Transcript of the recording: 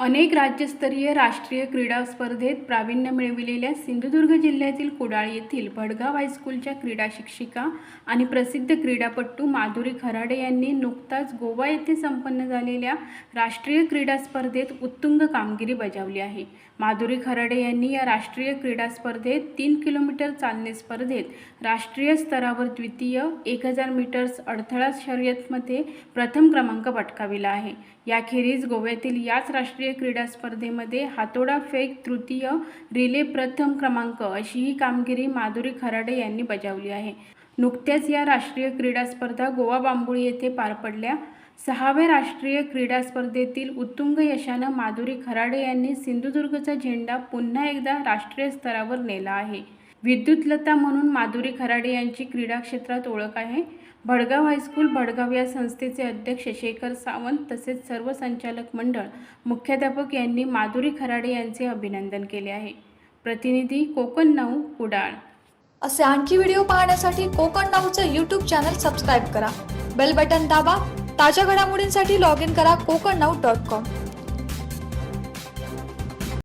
अनेक राज्यस्तरीय राष्ट्रीय क्रीडा स्पर्धेत प्रावीण्य मिळविलेल्या सिंधुदुर्ग जिल्ह्यातील कुडाळ येथील भडगाव हायस्कूलच्या क्रीडा शिक्षिका आणि प्रसिद्ध क्रीडापटू माधुरी खराडे यांनी नुकताच गोवा येथे संपन्न झालेल्या राष्ट्रीय क्रीडा स्पर्धेत उत्तुंग कामगिरी बजावली आहे. माधुरी खराडे यांनी या राष्ट्रीय क्रीडा स्पर्धेत तीन किलोमीटर चालणे स्पर्धेत राष्ट्रीय स्तरावर द्वितीय एक हजार मीटर्स अडथळा शर्यतमध्ये प्रथम क्रमांक पटकाविला आहे. याखेरीज गोव्यातील याच राष्ट्रीय क्रीडा स्पर्धेमध्ये हातोडा फेक तृतीय रिले प्रथम क्रमांक अशी ही कामगिरी माधुरी खराडे यांनी बजावली आहे. नुकत्याच या राष्ट्रीय क्रीडा स्पर्धा गोवा बांबोळी येथे पार पडल्या. सहाव्या राष्ट्रीय क्रीडा स्पर्धेतील उत्तुंग यशानं माधुरी खराडे यांनी सिंधुदुर्गचा झेंडा पुन्हा एकदा राष्ट्रीय स्तरावर नेला आहे. विद्युतलता म्हणून माधुरी खराडे यांची क्रीडा क्षेत्रात ओळख आहे. भडगाव हायस्कूल भडगाव या संस्थेचे अध्यक्ष शेखर सावंत तसेच सर्व संचालक मंडळ मुख्याध्यापक यांनी माधुरी खराडे यांचे अभिनंदन केले आहे. प्रतिनिधी कोकण नऊ कुडाळ. असे आणखी व्हिडिओ पाहण्यासाठी कोकण नाऊचं यूट्यूब चॅनल सबस्क्राईब करा. बेल बटन दाबा. ताज्या घडामोडींसाठी लॉग इन करा कोकण नऊ डॉट कॉम